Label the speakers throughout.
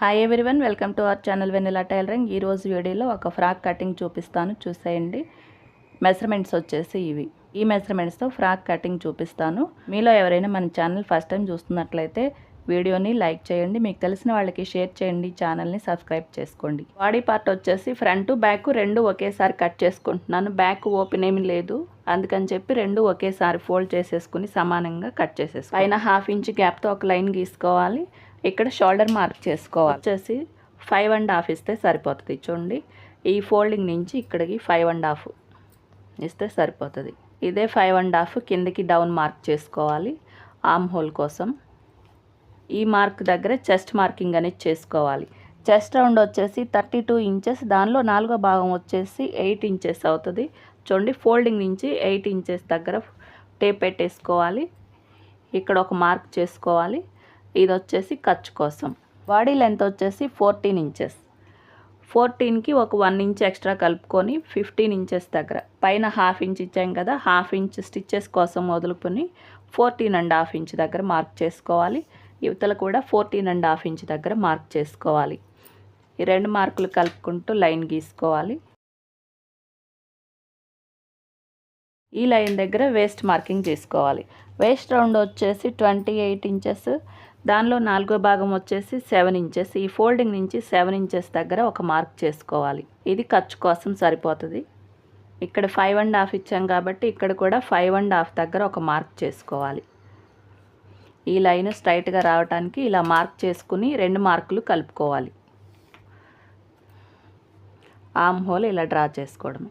Speaker 1: Hi everyone welcome to our channel Vennela tailoring ఈ రోజు వీడియోలో ఒక ఫ్రాక్ కటింగ్ చూపిస్తాను చూసేయండి. మెజర్మెంట్స్ వచ్చేసి ఇవి. ఈ మెజర్మెంట్స్తో ఫ్రాక్ కటింగ్ చూపిస్తాను. మీలో ఎవరైనా మన ఛానల్ ఫస్ట్ టైం చూస్తున్నట్లయితే వీడియోని లైక్ చేయండి. మీకు తెలిసిన వాళ్ళకి షేర్ చేయండి. ఛానల్ని సబ్స్క్రైబ్ చేసుకోండి. బాడీ పార్ట్ వచ్చేసి ఫ్రంట్ బ్యాక్ రెండు ఒకేసారి కట్ చేసుకుంటున్నాను. బ్యాక్ ఓపెన్ ఏమీ లేదు. అందుకని చెప్పి రెండు ఒకేసారి ఫోల్డ్ చేసేసుకుని సమానంగా కట్ చేసేసుకో పైన హాఫ్ ఇంచ్ గ్యాప్తో ఒక లైన్ గీసుకోవాలి. ఇక్కడ షోల్డర్ మార్క్ చేసుకోవాలి. వచ్చేసి ఫైవ్ అండ్ హాఫ్ ఇస్తే సరిపోతుంది. చూడండి ఈ ఫోల్డింగ్ నుంచి ఇక్కడికి ఫైవ్ అండ్ హాఫ్ ఇస్తే సరిపోతుంది. ఇదే ఫైవ్ అండ్ హాఫ్ కిందకి డౌన్ మార్క్ చేసుకోవాలి. ఆమ్ హోల్ కోసం ఈ మార్క్ దగ్గర చెస్ట్ మార్కింగ్ అనేది చేసుకోవాలి. చెస్ట్ రౌండ్ వచ్చేసి థర్టీ టూ ఇంచెస్ దానిలో నాలుగో భాగం వచ్చేసి ఎయిట్ ఇంచెస్ అవుతుంది. చూడండి ఫోల్డింగ్ నుంచి ఎయిట్ ఇంచెస్ దగ్గర టేప్ పెట్టేసుకోవాలి. ఇక్కడ ఒక మార్క్ చేసుకోవాలి. ఇది వచ్చేసి ఖర్చు కోసం. బాడీ లెంత్ వచ్చేసి ఫోర్టీన్ ఇంచెస్. ఫోర్టీన్కి ఒక వన్ ఇంచ్ ఎక్స్ట్రా కలుపుకొని ఫిఫ్టీన్ ఇంచెస్ దగ్గర. పైన హాఫ్ ఇంచ్ ఇచ్చాం కదా హాఫ్ ఇంచ్ స్టిచ్చెస్ కోసం వదులుకొని ఫోర్టీన్ అండ్ హాఫ్ ఇంచ్ దగ్గర మార్క్ చేసుకోవాలి. యువతలు కూడా ఫోర్టీన్ అండ్ హాఫ్ ఇంచ్ దగ్గర మార్క్ చేసుకోవాలి. ఈ రెండు మార్కులు కలుపుకుంటూ లైన్ గీసుకోవాలి. ఈ లైన్ దగ్గర వేస్ట్ మార్కింగ్ చేసుకోవాలి. వేస్ట్ రౌండ్ వచ్చేసి ట్వంటీ ఎయిట్ ఇంచెస్. దానిలో నాలుగో భాగం వచ్చేసి సెవెన్ ఇంచెస్. ఈ ఫోల్డింగ్ నుంచి సెవెన్ ఇంచెస్ దగ్గర ఒక మార్క్ చేసుకోవాలి. ఇది ఖర్చు కోసం సరిపోతుంది. ఇక్కడ ఫైవ్ అండ్ హాఫ్ ఇచ్చాం కాబట్టి ఇక్కడ కూడా ఫైవ్ అండ్ హాఫ్ దగ్గర ఒక మార్క్ చేసుకోవాలి. ఈ లైన్ స్ట్రైట్గా రావడానికి ఇలా మార్క్ చేసుకుని రెండు మార్కులు కలుపుకోవాలి. ఆమ్ హోల్ ఇలా డ్రా చేసుకోవడం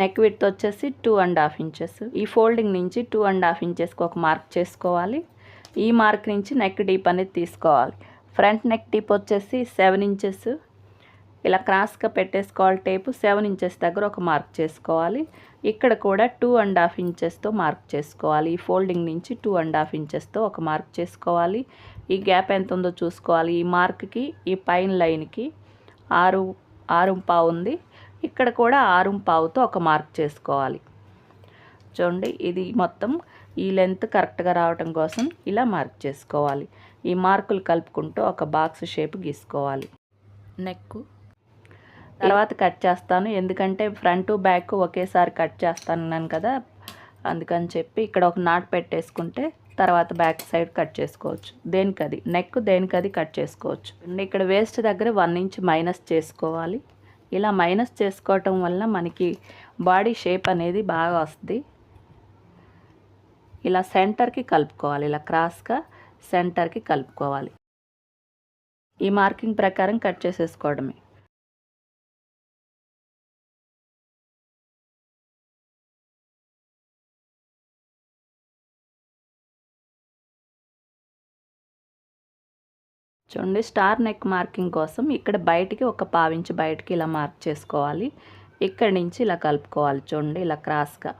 Speaker 1: నెక్ విత్ వచ్చేసి టూ అండ్ హాఫ్ ఇంచెస్ ఈ ఫోల్డింగ్ నుంచి టూ అండ్ హాఫ్ ఇంచెస్కి ఒక మార్క్ చేసుకోవాలి. ఈ మార్క్ నుంచి నెక్ డీప్ అనేది తీసుకోవాలి. ఫ్రంట్ నెక్ డీప్ వచ్చేసి సెవెన్ ఇంచెస్ ఇలా క్రాస్గా పెట్టేసుకోవాలి టేపు సెవెన్ ఇంచెస్ దగ్గర ఒక మార్క్ చేసుకోవాలి. ఇక్కడ కూడా టూ అండ్ హాఫ్ ఇంచెస్తో మార్క్ చేసుకోవాలి. ఈ ఫోల్డింగ్ నుంచి టూ అండ్ హాఫ్ ఇంచెస్తో ఒక మార్క్ చేసుకోవాలి. ఈ గ్యాప్ ఎంత ఉందో చూసుకోవాలి. ఈ మార్క్కి ఈ పైన లైన్కి ఆరు ఆరు పావు ఉంది. ఇక్కడ కూడా ఆరు పావుతో ఒక మార్క్ చేసుకోవాలి. చూడండి ఇది మొత్తం ఈ లెంత్ కరెక్ట్గా రావటం కోసం ఇలా మార్క్ చేసుకోవాలి. ఈ మార్కులు కలుపుకుంటూ ఒక బాక్స్ షేప్ గీసుకోవాలి. నెక్ తర్వాత కట్ చేస్తాను. ఎందుకంటే ఫ్రంట్ బ్యాక్ ఒకేసారి కట్ చేస్తాను కదా అందుకని చెప్పి ఇక్కడ ఒక నాట్ పెట్టేసుకుంటే తర్వాత బ్యాక్ సైడ్ కట్ చేసుకోవచ్చు. దేనికది? నెక్ దేనికది కట్ చేసుకోవచ్చు. ఇక్కడ వేస్ట్ దగ్గర వన్ ఇంచ్ మైనస్ చేసుకోవాలి. ఇలా మైనస్ చేసుకోవటం వల్ల మనకి బాడీ షేప్ అనేది బాగా వస్తుంది. ఇలా సెంటర్కి కలుపుకోవాలి. ఇలా క్రాస్గా సెంటర్కి కలుపుకోవాలి. ఈ మార్కింగ్ ప్రకారం కట్ చేసేసుకోవడమే. చూడండి స్టార్ నెక్ మార్కింగ్ కోసం ఇక్కడ బయటికి ఒక పావించి బయటికి ఇలా మార్క్ చేసుకోవాలి. ఇక్కడి నుంచి ఇలా కలుపుకోవాలి చూడండి ఇలా క్రాస్గా.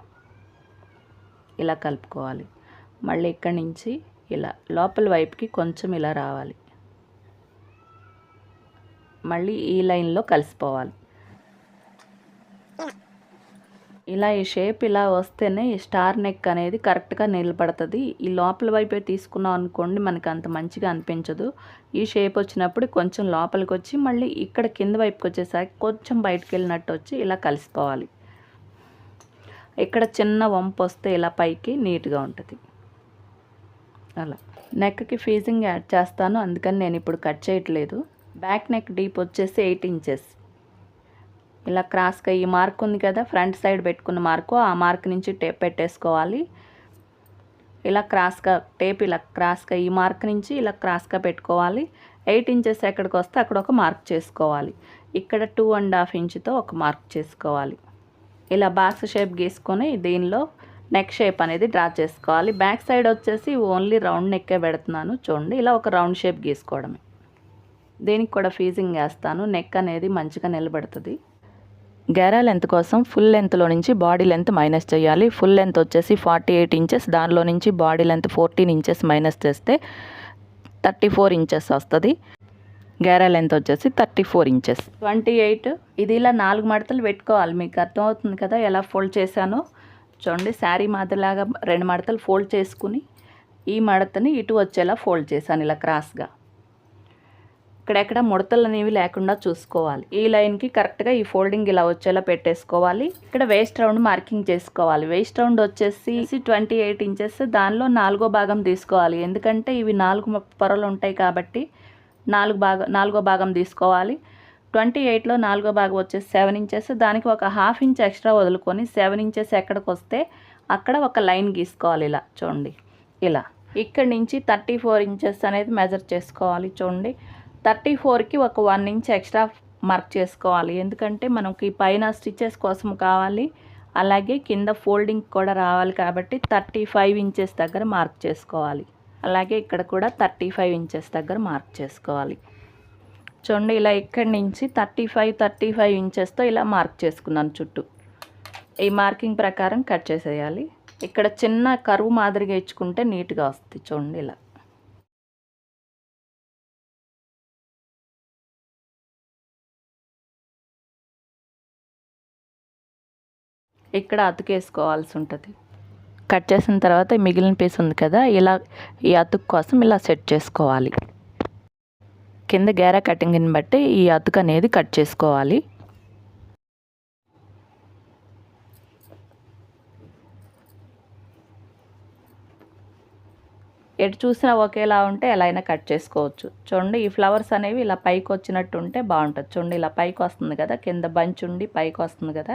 Speaker 1: ఇలా కలుపుకోవాలి. మళ్ళీ ఇక్కడి నుంచి ఇలా లోపల వైపుకి కొంచెం ఇలా రావాలి. మళ్ళీ ఈ లైన్లో కలిసిపోవాలి. ఇలా ఈ షేప్ ఇలా వస్తేనే ఈ స్టార్ నెక్ అనేది కరెక్ట్గా నిలబడుతుంది. ఈ లోపల వైపే తీసుకున్నాం అనుకోండి మనకి అంత మంచిగా అనిపించదు. ఈ షేప్ వచ్చినప్పుడు కొంచెం లోపలికి వచ్చి మళ్ళీ ఇక్కడ కింద వైపుకి వచ్చేసరికి కొంచెం బయటకు వెళ్ళినట్టు వచ్చి ఇలా కలిసిపోవాలి. ఇక్కడ చిన్న వంపు వస్తే ఇలా పైకి నీట్గా ఉంటుంది. అలా. నెక్కి ఫీజింగ్ యాడ్ చేస్తాను అందుకని నేను ఇప్పుడు కట్ చేయట్లేదు. బ్యాక్ నెక్ డీప్ వచ్చేసి ఎయిట్ ఇంచెస్ ఇలా క్రాస్గా ఈ మార్క్ ఉంది కదా ఫ్రంట్ సైడ్ పెట్టుకున్న మార్కు ఆ మార్క్ నుంచి టేప్ పెట్టేసుకోవాలి. ఇలా క్రాస్గా టేప్ ఇలా క్రాస్గా ఈ మార్క్ నుంచి ఇలా క్రాస్గా పెట్టుకోవాలి. ఎయిట్ ఇంచెస్ ఎక్కడికి వస్తే అక్కడ ఒక మార్క్ చేసుకోవాలి. ఇక్కడ టూ అండ్ హాఫ్ ఇంచ్తో ఒక మార్క్ చేసుకోవాలి. ఇలా బాక్స్ షేప్ గీసుకొని దీనిలో నెక్ షేప్ అనేది డ్రా చేసుకోవాలి. బ్యాక్ సైడ్ వచ్చేసి ఓన్లీ రౌండ్ నెక్కే పెడుతున్నాను చూడండి. ఇలా ఒక రౌండ్ షేప్ గీసుకోవడమే. దీనికి కూడా ఫీజింగ్ వేస్తాను. నెక్ అనేది మంచిగా నిలబడుతుంది. గెరా లెంత్ కోసం ఫుల్ లెంత్లో నుంచి బాడీ లెంత్ మైనస్ చేయాలి. ఫుల్ లెంత్ వచ్చేసి ఫార్టీ ఎయిట్ ఇంచెస్ దానిలో నుంచి body length fourteen inches minus చేస్తే థర్టీ ఫోర్ ఇంచెస్ వస్తుంది. గేరా లెంత్ వచ్చేసి thirty four inches. Twenty eight ఇది ఇలా నాలుగు మడతలు పెట్టుకోవాలి. మీకు అర్థమవుతుంది కదా ఎలా ఫోల్డ్ చేశానో. చూడండి శారీ మాదిరిలాగా రెండు మడతలు ఫోల్డ్ చేసుకుని ఈ మడతని ఇటు వచ్చేలా ఫోల్డ్ చేశాను ఇలా క్రాస్గా. ఇక్కడెక్కడ ముడతలు అనేవి లేకుండా చూసుకోవాలి. ఈ లైన్కి కరెక్ట్గా ఈ ఫోల్డింగ్ ఇలా వచ్చేలా పెట్టేసుకోవాలి. ఇక్కడ వేస్ట్ రౌండ్ మార్కింగ్ చేసుకోవాలి. వేస్ట్ రౌండ్ వచ్చేసి ట్వంటీ ఎయిట్ ఇంచెస్ దానిలో నాలుగో భాగం తీసుకోవాలి. ఎందుకంటే ఇవి నాలుగు పొరలు ఉంటాయి కాబట్టి నాలుగు భాగం నాలుగో భాగం తీసుకోవాలి. ట్వంటీ ఎయిట్లో నాలుగో భాగం వచ్చేసి సెవెన్ ఇంచెస్ దానికి ఒక హాఫ్ ఇంచ్ ఎక్స్ట్రా వదులుకొని సెవెన్ ఇంచెస్ ఎక్కడికి వస్తే అక్కడ ఒక లైన్ గీసుకోవాలి ఇలా చూడండి. ఇలా. ఇక్కడి నుంచి థర్టీ ఫోర్ ఇంచెస్ అనేది మెజర్ చేసుకోవాలి చూడండి. థర్టీ ఫోర్కి ఒక వన్ ఇంచ్ ఎక్స్ట్రా మార్క్ చేసుకోవాలి. ఎందుకంటే మనకి పైన స్టిచెస్ కోసం కావాలి. అలాగే కింద ఫోల్డింగ్ కూడా రావాలి కాబట్టి థర్టీ ఫైవ్ ఇంచెస్ దగ్గర మార్క్ చేసుకోవాలి. అలాగే ఇక్కడ కూడా థర్టీ ఫైవ్ ఇంచెస్ దగ్గర మార్క్ చేసుకోవాలి. చూడండి ఇలా ఇక్కడి నుంచి థర్టీ ఫైవ్ థర్టీ ఫైవ్ ఇంచెస్తో ఇలా మార్క్ చేసుకున్నాను చుట్టూ. ఈ మార్కింగ్ ప్రకారం కట్ చేసేయాలి. ఇక్కడ చిన్న కరువు మాదిరిగా ఇచ్చుకుంటే నీట్గా వస్తుంది చూడండి ఇలా. ఇక్కడ అతుకేసుకోవాల్సి ఉంటుంది కట్ చేసిన తర్వాత మిగిలిన పీస్ ఉంది కదా ఇలా ఈ అతుకు కోసం ఇలా సెట్ చేసుకోవాలి. కింద గేరా కటింగ్ని బట్టి ఈ అతుకు అనేది కట్ చేసుకోవాలి. ఎటు చూసినా ఒకేలా ఉంటే ఎలా అయినా కట్ చేసుకోవచ్చు. చూడండి ఈ ఫ్లవర్స్ అనేవి ఇలా పైకి వచ్చినట్టు ఉంటే బాగుంటుంది. చూడండి ఇలా పైకి వస్తుంది కదా కింద బంచ్ ఉండి పైకి వస్తుంది కదా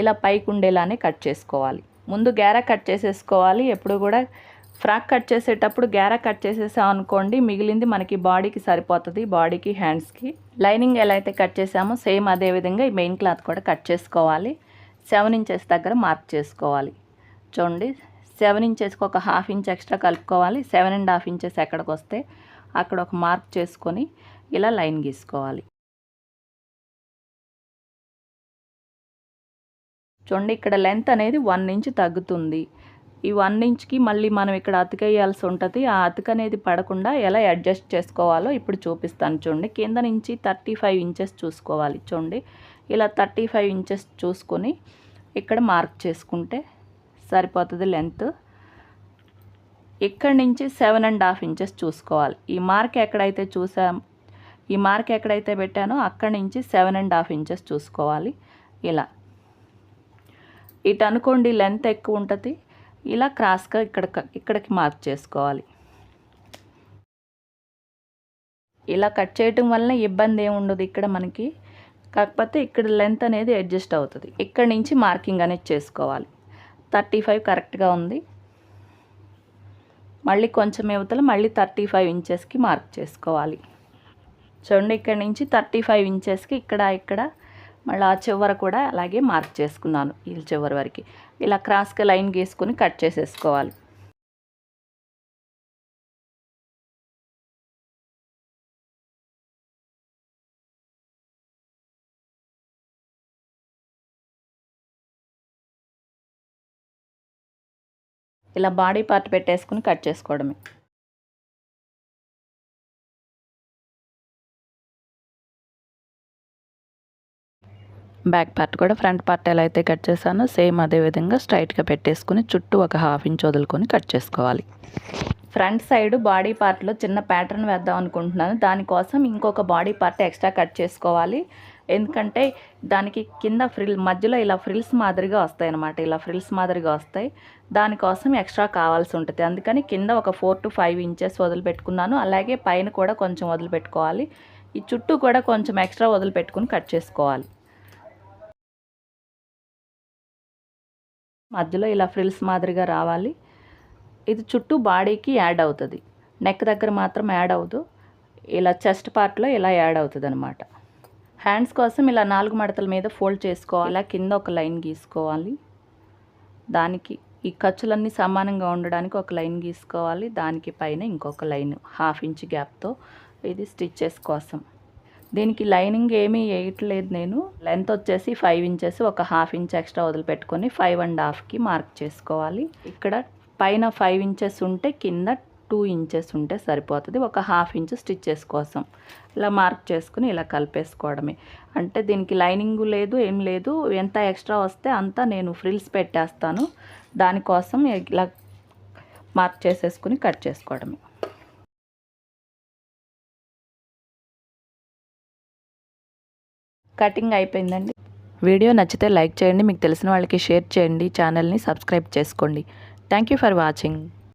Speaker 1: ఇలా పైకి ఉండేలానే కట్ చేసుకోవాలి. ముందు గేరా కట్ చేసేసుకోవాలి. ఎప్పుడు కూడా ఫ్రాక్ కట్ చేసేటప్పుడు గేరా కట్ చేసేసాం అనుకోండి మిగిలింది మనకి బాడీకి సరిపోతుంది బాడీకి హ్యాండ్స్కి. లైనింగ్ ఎలా అయితే కట్ చేసామో సేమ్ అదే విధంగా ఈ మెయిన్ క్లాత్ కూడా కట్ చేసుకోవాలి. సెవెన్ ఇంచెస్ దగ్గర మార్క్ చేసుకోవాలి. చూడండి సెవెన్ ఇంచెస్కి ఒక హాఫ్ ఇంచ్ ఎక్స్ట్రా కలుపుకోవాలి. సెవెన్ అండ్ హాఫ్ ఇంచెస్ ఎక్కడికి వస్తే అక్కడ ఒక మార్క్ చేసుకొని ఇలా లైన్ గీసుకోవాలి. చూడండి ఇక్కడ లెంత్ అనేది వన్ ఇంచ్ తగ్గుతుంది. ఈ వన్ ఇంచ్కి మళ్ళీ మనం ఇక్కడ అతికేయాల్సి ఉంటుంది. ఆ అతిక అనేది పడకుండా ఎలా అడ్జస్ట్ చేసుకోవాలో ఇప్పుడు చూపిస్తాను చూడండి. కింద నుంచి థర్టీ ఫైవ్ ఇంచెస్ చూసుకోవాలి చూడండి. ఇలా థర్టీ ఫైవ్ ఇంచెస్ చూసుకొని ఇక్కడ మార్క్ చేసుకుంటే సరిపోతుంది లెంత్. ఇక్కడి నుంచి సెవెన్ అండ్ హాఫ్ ఇంచెస్ చూసుకోవాలి. ఈ మార్క్ ఎక్కడైతే చూసాం ఈ మార్క్ ఎక్కడైతే పెట్టానో అక్కడి నుంచి సెవెన్ అండ్ హాఫ్ ఇంచెస్ చూసుకోవాలి. ఇలా. ఇటు అనుకోండి లెంత్ ఎక్కువ ఉంటుంది. ఇలా క్రాస్గా ఇక్కడ ఇక్కడికి మార్క్ చేసుకోవాలి. ఇలా కట్ చేయటం వలన ఇబ్బంది ఏముండదు ఇక్కడ మనకి. కాకపోతే ఇక్కడ లెంత్ అనేది అడ్జస్ట్ అవుతుంది. ఇక్కడ నుంచి మార్కింగ్ అనేది చేసుకోవాలి. థర్టీ ఫైవ్ కరెక్ట్గా ఉంది. మళ్ళీ కొంచెం యువతల మళ్ళీ థర్టీ ఫైవ్ ఇంచెస్కి మార్క్ చేసుకోవాలి. చూడండి ఇక్కడ నుంచి థర్టీ ఫైవ్ ఇంచెస్కి ఇక్కడ ఇక్కడ మళ్ళీ ఆ చివర కూడా అలాగే మార్క్ చేసుకున్నాను ఈ చివరి వరకు. ఇలా క్రాస్గా లైన్ గీసుకొని కట్ చేసేసుకోవాలి. ఇలా బాడీ పార్ట్ పెట్టేసుకుని కట్ చేసుకోవడమే. బ్యాక్ పార్ట్ కూడా ఫ్రంట్ పార్ట్ ఎలా అయితే కట్ చేశానో సేమ్ అదే విధంగా స్ట్రైట్గా పెట్టేసుకుని చుట్టూ ఒక హాఫ్ ఇంచ్ వదులుకొని కట్ చేసుకోవాలి. ఫ్రంట్ సైడ్ బాడీ పార్ట్లో చిన్న ప్యాటర్న్ వేద్దాం అనుకుంటున్నాను. దానికోసం ఇంకొక బాడీ పార్ట్ ఎక్స్ట్రా కట్ చేసుకోవాలి. ఎందుకంటే దానికి కింద ఫ్రిల్ మధ్యలో ఇలా ఫ్రిల్స్ మాదిరిగా వస్తాయి అనమాట ఇలా ఫ్రిల్స్ మాదిరిగా వస్తాయి. దానికోసం ఎక్స్ట్రా కావాల్సి ఉంటుంది. అందుకని కింద ఒక ఫోర్ టు ఫైవ్ ఇంచెస్ వదిలిపెట్టుకున్నాను. అలాగే పైన కూడా కొంచెం వదిలిపెట్టుకోవాలి. ఈ చుట్టూ కూడా కొంచెం ఎక్స్ట్రా వదిలిపెట్టుకుని కట్ చేసుకోవాలి. మధ్యలో ఇలా ఫ్రిల్స్ మాదిరిగా రావాలి. ఇది చుట్టూ బాడీకి యాడ్ అవుతుంది. నెక్ దగ్గర మాత్రం యాడ్ అవ్వదు. ఇలా చెస్ట్ పార్ట్లో ఇలా యాడ్ అవుతుంది అనమాట హ్యాండ్స్ కోసం ఇలా నాలుగు మడతల మీద ఫోల్డ్ చేసుకోవాలి? ఇలా కింద ఒక లైన్ గీసుకోవాలి. దానికి ఈ ఖర్చులన్నీ సమానంగా ఉండడానికి ఒక లైన్ గీసుకోవాలి. దానికి పైన ఇంకొక లైన్ హాఫ్ ఇంచ్ గ్యాప్తో ఇది స్టిచ్చెస్ కోసం. దీనికి లైనింగ్ ఏమీ వేయట్లేదు నేను. లెంత్ వచ్చేసి ఫైవ్ ఇంచెస్. ఒక హాఫ్ ఇంచ్ ఎక్స్ట్రా వదిలిపెట్టుకొని ఫైవ్ అండ్ హాఫ్కి మార్క్ చేసుకోవాలి. ఇక్కడ పైన ఫైవ్ ఇంచెస్ ఉంటే కింద టూ ఇంచెస్ ఉంటే సరిపోతుంది. ఒక హాఫ్ ఇంచ్ స్టిచ్చెస్ కోసం. ఇలా మార్క్ చేసుకుని ఇలా కలిపేసుకోవడమే. అంటే దీనికి లైనింగ్ లేదు ఏం లేదు. ఎంత ఎక్స్ట్రా వస్తే అంతా నేను ఫ్రిల్స్ పెట్టేస్తాను. దానికోసం ఇలా మార్క్ చేసేసుకుని కట్ చేసుకోవడమే. కటింగ్ అయిపోయిందండి. వీడియో నచ్చితే లైక్ చేయండి. మీకు తెలిసిన వాళ్ళకి షేర్ చేయండి. ఛానల్ని సబ్స్క్రైబ్ చేసుకోండి. Thank you for watching.